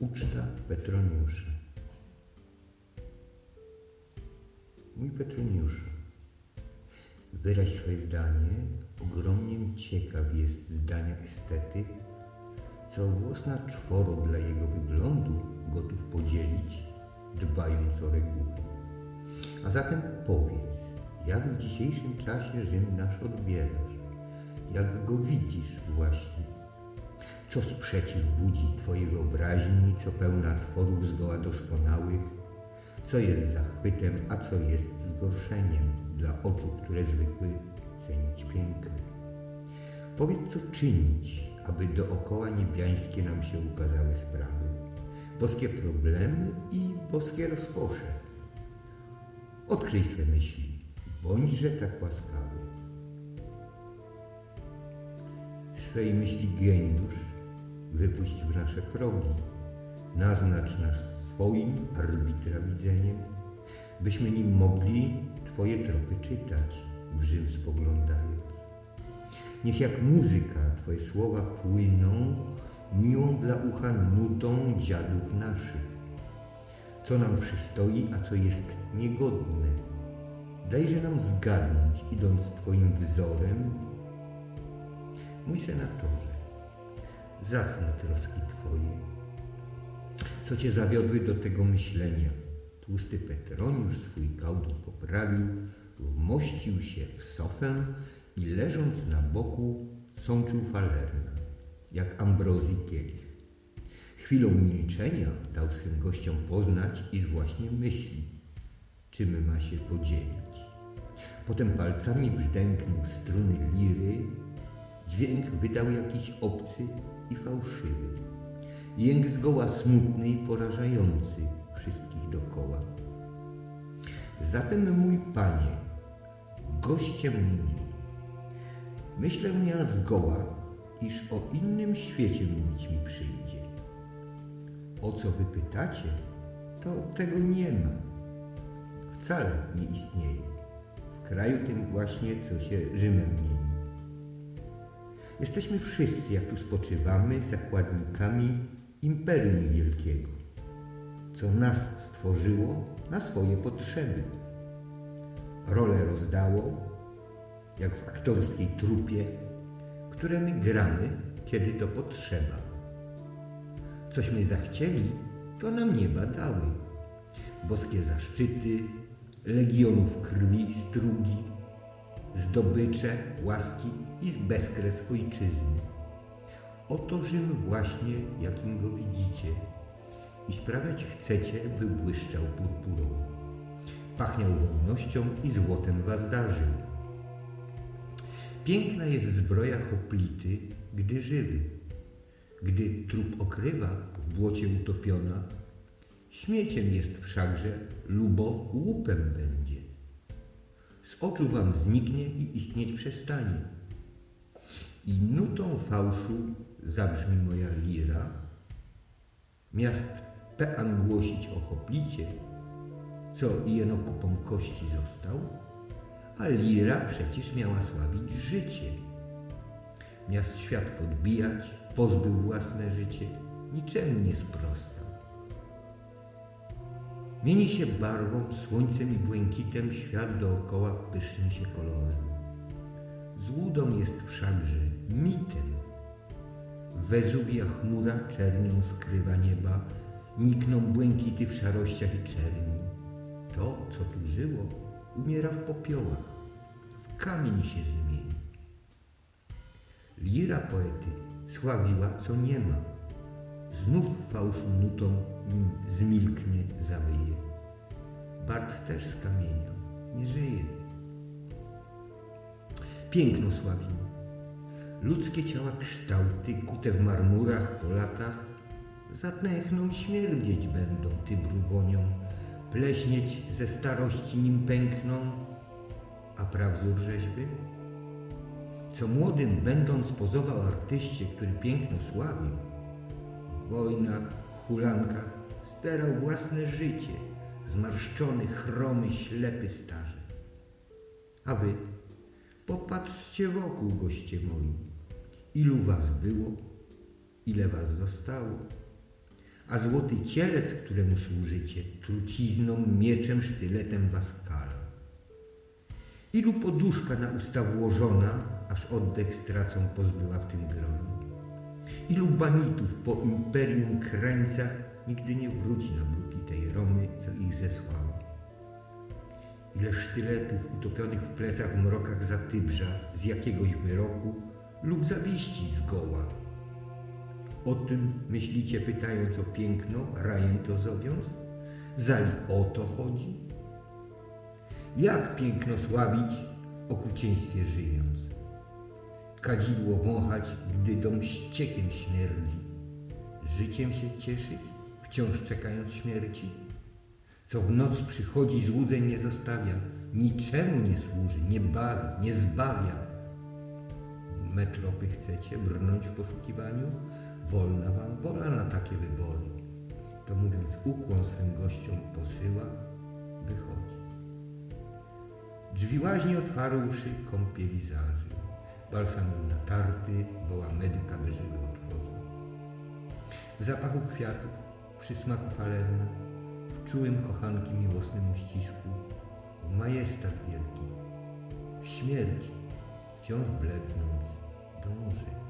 Uczta Petroniusza. Mój Petroniuszu, wyraź swoje zdanie. Ogromnie ciekaw jest zdania estety, co włos na czworo dla jego wyglądu gotów podzielić, dbając o reguły. A zatem powiedz, jak w dzisiejszym czasie Rzym nasz odbierasz? Jak go widzisz właśnie? Co sprzeciw budzi Twojej wyobraźni, co pełna tworów zgoła doskonałych? Co jest zachwytem, a co jest zgorszeniem dla oczu, które zwykły cenić piękno? Powiedz, co czynić, aby dookoła niebiańskie nam się ukazały sprawy, boskie problemy i boskie rozkosze. Odkryj swe myśli, bądźże tak łaskawy. Swej myśli geniusz wypuść w nasze progi, naznacz nas swoim arbitra widzeniem, byśmy nim mogli Twoje tropy czytać, w Rzym spoglądając. Niech jak muzyka Twoje słowa płyną, miłą dla ucha nutą dziadów naszych. Co nam przystoi, a co jest niegodne. Dajże nam zgadnąć, idąc Twoim wzorem. Mój senatorze, zacne troski Twoje, co Cię zawiodły do tego myślenia. Tłusty Petroniusz swój kałdun poprawił, wmościł się w sofę i leżąc na boku sączył falerna, jak Ambrozji kielich. Chwilą milczenia dał swym gościom poznać, iż właśnie myśli, czym ma się podzielić. Potem palcami brzdęknął struny liry, dźwięk wydał jakiś obcy i fałszywy. Jęk zgoła smutny i porażający wszystkich dokoła. Zatem, mój panie, goście mój myślę ja zgoła, iż o innym świecie mówić mi przyjdzie. O co wy pytacie, to tego nie ma. Wcale nie istnieje. W kraju tym właśnie, co się Rzymem mieni. Jesteśmy wszyscy, jak tu spoczywamy, zakładnikami Imperium Wielkiego, co nas stworzyło na swoje potrzeby. Role rozdało, jak w aktorskiej trupie, które my gramy, kiedy to potrzeba. Cośmy zachcieli, to nam nieba dały. Boskie zaszczyty, legionów krwi, strugi, zdobycze, łaski i bezkres ojczyzny. Oto Rzym właśnie, jakim go widzicie i sprawiać chcecie, by błyszczał purpurą. Pachniał wolnością i złotem was darzył. Piękna jest zbroja hoplity, gdy żywy. Gdy trup okrywa, w błocie utopiona, śmieciem jest wszakże, lubo łupem będzie. Z oczu wam zniknie i istnieć przestanie. I nutą fałszu zabrzmi moja lira, miast pean głosić o hoplicie, co jeno kupą kości został, a lira przecież miała sławić życie. Miast świat podbijać, pozbył własne życie, niczemu nie sprostał. Mieni się barwą, słońcem i błękitem, świat dookoła pysznie się kolorem. Złudą jest wszakże mitem. Wezuwia chmura czernią skrywa nieba, nikną błękity w szarościach i czerni. To, co tu żyło, umiera w popiołach, w kamień się zmieni. Lira poety sławiła, co nie ma. Znów fałszu nutą nim zmilknie, zawyje. Bart też skamieniał, nie żyje. Piękno sławimy. Ludzkie ciała kształty, kute w marmurach po latach, zatęchną śmierdzieć będą tybru wonią, pleśnieć ze starości nim pękną, a prawzór rzeźby? Co młodym będąc pozował artyście, który piękno sławił, w wojnach, hulankach sterał własne życie, zmarszczony, chromy, ślepy starzec. A wy, popatrzcie wokół, goście moi, ilu was było, ile was zostało. a złoty cielec, któremu służycie, trucizną, mieczem, sztyletem was kala. Ilu poduszka na usta włożona, aż oddech stracą pozbyła w tym gronie. Ilu banitów po imperium krańcach nigdy nie wróci na bruki tej Romy, co ich zesłała. Ile sztyletów utopionych w plecach mrokach Zatybrza z jakiegoś wyroku lub zawiści zgoła. O tym myślicie pytając o piękno, rajem to zowiąz? Zali o to chodzi? Jak piękno sławić w okrucieństwie żyjąc? Kadzidło wąchać, gdy dom ściekiem śmierdzi. Życiem się cieszyć, wciąż czekając śmierci? Co w noc przychodzi, złudzeń nie zostawia, niczemu nie służy, nie bawi, nie zbawia. Metropy chcecie brnąć w poszukiwaniu? Wolna wam wola na takie wybory. To mówiąc ukłon swym gościom posyła, wychodzi. Drzwi łaźni otwarłszy, kąpieli zaży. Balsamem natarty, woła medyka żyły otworzył. W zapachu kwiatów, przy smaku falerna, w czułym kochanki miłosnym uścisku, w majestat wielki, w śmierci, wciąż blednąc, dąży.